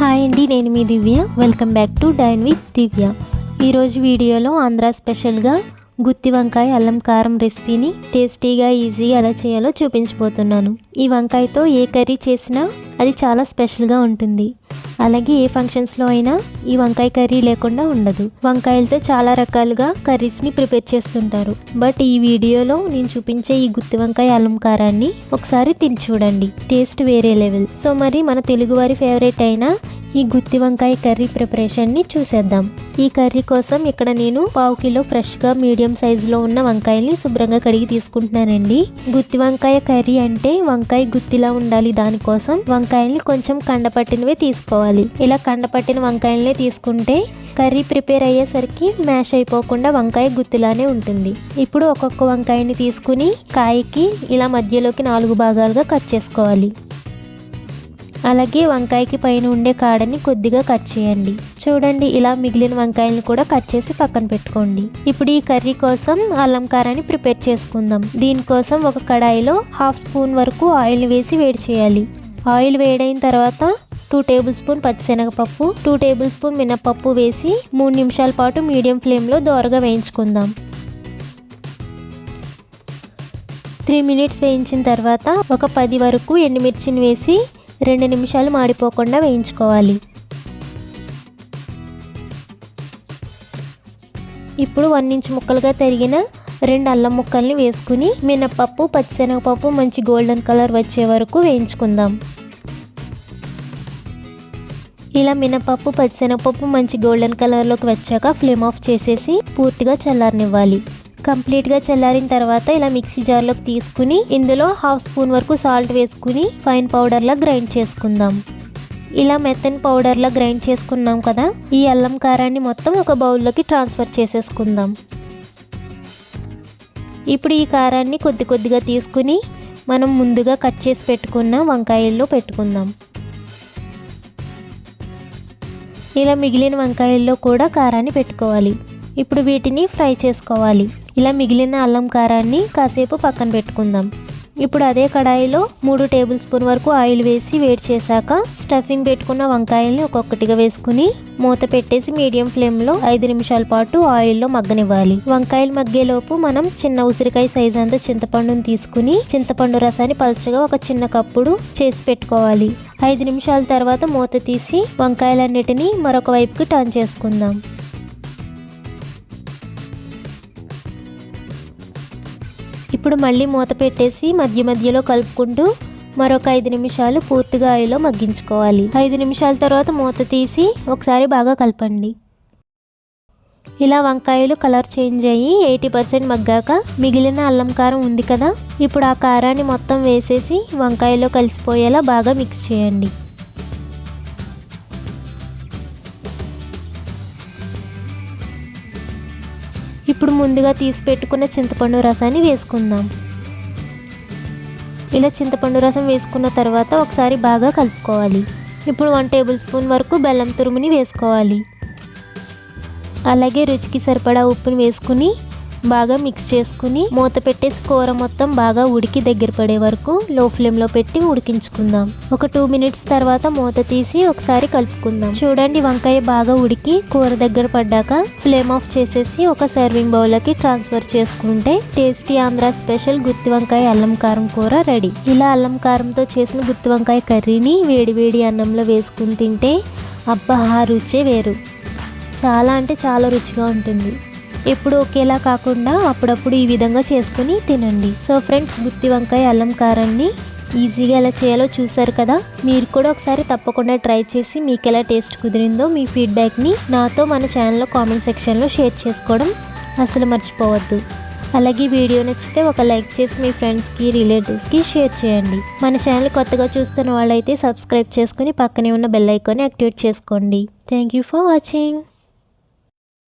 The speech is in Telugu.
హాయ్ అండి నేను మీ Divya. Welcome back to dine with Divya. ఈరోజు వీడియోలో ఆంధ్ర స్పెషల్గా గుత్తి వంకాయ అల్లం కారం రెసిపీని టేస్టీగా ఈజీగా ఎలా చేయాలో చూపించబోతున్నాను. ఈ వంకాయతో ఏ కర్రీ చేసినా అది చాలా స్పెషల్గా ఉంటుంది. అలాగే ఏ ఫంక్షన్స్లో అయినా ఈ వంకాయ కర్రీ లేకుండా ఉండదు. వంకాయలతో చాలా రకాలుగా కర్రీస్ని ప్రిపేర్ చేస్తుంటారు. బట్ ఈ వీడియోలో నేను చూపించే ఈ గుత్తి వంకాయ అల్లం కారాన్ని ఒకసారి తిని చూడండి. టేస్ట్ వేరే లెవెల్. సో మరి మన తెలుగువారి ఫేవరెట్ అయిన ఈ గుత్తి వంకాయ కర్రీ ప్రిపరేషన్ని చూసేద్దాం. ఈ కర్రీ కోసం ఇక్కడ నేను పావు కిలో ఫ్రెష్గా మీడియం సైజులో ఉన్న వంకాయల్ని శుభ్రంగా కడిగి తీసుకుంటున్నానండి. గుత్తి వంకాయ కర్రీ అంటే వంకాయ గుత్తిలా ఉండాలి. దానికోసం వంకాయల్ని కొంచెం కండపట్టినవే తీసుకోవాలి. ఇలా కండపట్టిన వంకాయలనే తీసుకుంటే కర్రీ ప్రిపేర్ అయ్యేసరికి మ్యాష్ అయిపోకుండా వంకాయ గుత్తిలానే ఉంటుంది. ఇప్పుడు ఒక్కొక్క వంకాయని తీసుకుని కాయకి ఇలా మధ్యలోకి నాలుగు భాగాలుగా కట్ చేసుకోవాలి. అలాగే వంకాయకి పైన ఉండే కాడని కొద్దిగా కట్ చేయండి. చూడండి ఇలా మిగిలిన వంకాయలను కూడా కట్ చేసి పక్కన పెట్టుకోండి. ఇప్పుడు ఈ కర్రీ కోసం అల్లం కారాన్ని ప్రిపేర్ చేసుకుందాం. దీనికోసం ఒక కడాయిలో హాఫ్ స్పూన్ వరకు ఆయిల్ వేసి వేడి చేయాలి. ఆయిల్ వేడైన తర్వాత టూ టేబుల్ స్పూన్ పచ్చిశనగపప్పు టూ టేబుల్ స్పూన్ మినపప్పు వేసి మూడు నిమిషాల పాటు మీడియం ఫ్లేమ్లో దోరగా వేయించుకుందాం. త్రీ మినిట్స్ వేయించిన తర్వాత ఒక పది వరకు ఎండుమిర్చిని వేసి రెండు నిమిషాలు మాడిపోకుండా వేయించుకోవాలి. ఇప్పుడు వన్ ఇంచ్ ముక్కలుగా తరిగిన రెండు అల్లం ముక్కల్ని వేసుకుని మినపప్పు పచ్చిశనగపప్పు మంచి గోల్డెన్ కలర్ వచ్చే వరకు వేయించుకుందాం. ఇలా మినపప్పు పచ్చిశనగపప్పు మంచి గోల్డెన్ కలర్లోకి వచ్చాక ఫ్లేమ్ ఆఫ్ చేసేసి పూర్తిగా చల్లారనివ్వాలి. కంప్లీట్గా చల్లారిన తర్వాత ఇలా మిక్సీ జార్లోకి తీసుకుని ఇందులో హాఫ్ స్పూన్ వరకు సాల్ట్ వేసుకుని ఫైన్ పౌడర్లా గ్రైండ్ చేసుకుందాం. ఇలా మెత్తని పౌడర్లా గ్రైండ్ చేసుకున్నాం కదా ఈ అల్లం కారాన్ని మొత్తం ఒక బౌల్లోకి ట్రాన్స్ఫర్ చేసేసుకుందాం. ఇప్పుడు ఈ కారాన్ని కొద్ది కొద్దిగా తీసుకుని మనం ముందుగా కట్ చేసి పెట్టుకున్న వంకాయల్లో పెట్టుకుందాం. ఇలా మిగిలిన వంకాయల్లో కూడా కారాన్ని పెట్టుకోవాలి. ఇప్పుడు వీటిని ఫ్రై చేసుకోవాలి. ఇలా మిగిలిన అల్లం కారాన్ని కాసేపు పక్కన పెట్టుకుందాం. ఇప్పుడు అదే కడాయిలో మూడు టేబుల్ స్పూన్ వరకు ఆయిల్ వేసి వేడి చేశాక స్టఫింగ్ పెట్టుకున్న వంకాయల్ని ఒక్కొక్కటిగా వేసుకుని మూత పెట్టేసి మీడియం ఫ్లేమ్లో ఐదు నిమిషాల పాటు ఆయిల్లో మగ్గనివ్వాలి. వంకాయలు మగ్గేలోపు మనం చిన్న ఉసిరికాయ సైజ్ అంతా చింతపండుని తీసుకుని చింతపండు రసాన్ని పలుచగా ఒక చిన్న కప్పుడు చేసి పెట్టుకోవాలి. ఐదు నిమిషాల తర్వాత మూత తీసి వంకాయలన్నిటినీ మరొక వైపుకి టర్న్ చేసుకుందాం. ఇప్పుడు మళ్ళీ మూత పెట్టేసి మధ్య మధ్యలో కలుపుకుంటూ మరొక ఐదు నిమిషాలు పూర్తిగా ఆయిల్లో మగ్గించుకోవాలి. ఐదు నిమిషాల తర్వాత మూత తీసి ఒకసారి బాగా కలపండి. ఇలా వంకాయలు కలర్ చేంజ్ అయ్యి ఎయిటీ పర్సెంట్ మగ్గాక మిగిలిన అల్లం కారం ఉంది కదా ఇప్పుడు ఆ కారాన్ని మొత్తం వేసేసి వంకాయలో కలిసిపోయేలా బాగా మిక్స్ చేయండి. ఇప్పుడు ముందుగా తీసి పెట్టుకున్న చింతపండు రసాన్ని వేసుకుందాం. ఇలా చింతపండు రసం వేసుకున్న తర్వాత ఒకసారి బాగా కలుపుకోవాలి. ఇప్పుడు వన్ టేబుల్ స్పూన్ వరకు బెల్లం తురుముని వేసుకోవాలి. అలాగే రుచికి సరిపడా ఉప్పుని వేసుకుని బాగా మిక్స్ చేసుకుని మూత పెట్టేసి కూర మొత్తం బాగా ఉడికి దగ్గర పడే వరకు లో ఫ్లేమ్లో పెట్టి ఉడికించుకుందాం. ఒక టూ మినిట్స్ తర్వాత మూత తీసి ఒకసారి కలుపుకుందాం. చూడండి వంకాయ బాగా ఉడికి కూర దగ్గర పడ్డాక ఫ్లేమ్ ఆఫ్ చేసేసి ఒక సర్వింగ్ బౌల్లోకి ట్రాన్స్ఫర్ చేసుకుంటే టేస్టీ ఆంధ్ర స్పెషల్ గుత్తి వంకాయ అల్లం కారం కూర రెడీ. ఇలా అల్లం కారంతో చేసిన గుత్తి వంకాయ కర్రీని వేడి వేడి అన్నంలో వేసుకుని తింటే అబ్బా ఆ రుచే వేరు. చాలా అంటే చాలా రుచిగా ఉంటుంది. ఎప్పుడు ఒకేలా కాకుండా అప్పుడప్పుడు ఈ విధంగా చేసుకుని తినండి. సో ఫ్రెండ్స్ గుత్తి వంకాయ అల్లం కారాన్ని ఈజీగా ఎలా చేయాలో చూసారు కదా? మీరు కూడా ఒకసారి తప్పకుండా ట్రై చేసి మీకు ఎలా టేస్ట్ కుదిరిందో మీ ఫీడ్బ్యాక్ని నాతో మన ఛానల్లో కామెంట్ సెక్షన్లో షేర్ చేసుకోవడం అసలు మర్చిపోవద్దు. అలాగే వీడియో నచ్చితే ఒక లైక్ చేసి మీ ఫ్రెండ్స్కి రిలేటివ్స్కి షేర్ చేయండి. మన ఛానల్ కొత్తగా చూస్తున్న వాళ్ళైతే సబ్స్క్రైబ్ చేసుకుని పక్కనే ఉన్న బెల్ ఐకాన్ని యాక్టివేట్ చేసుకోండి. Thank you for watching.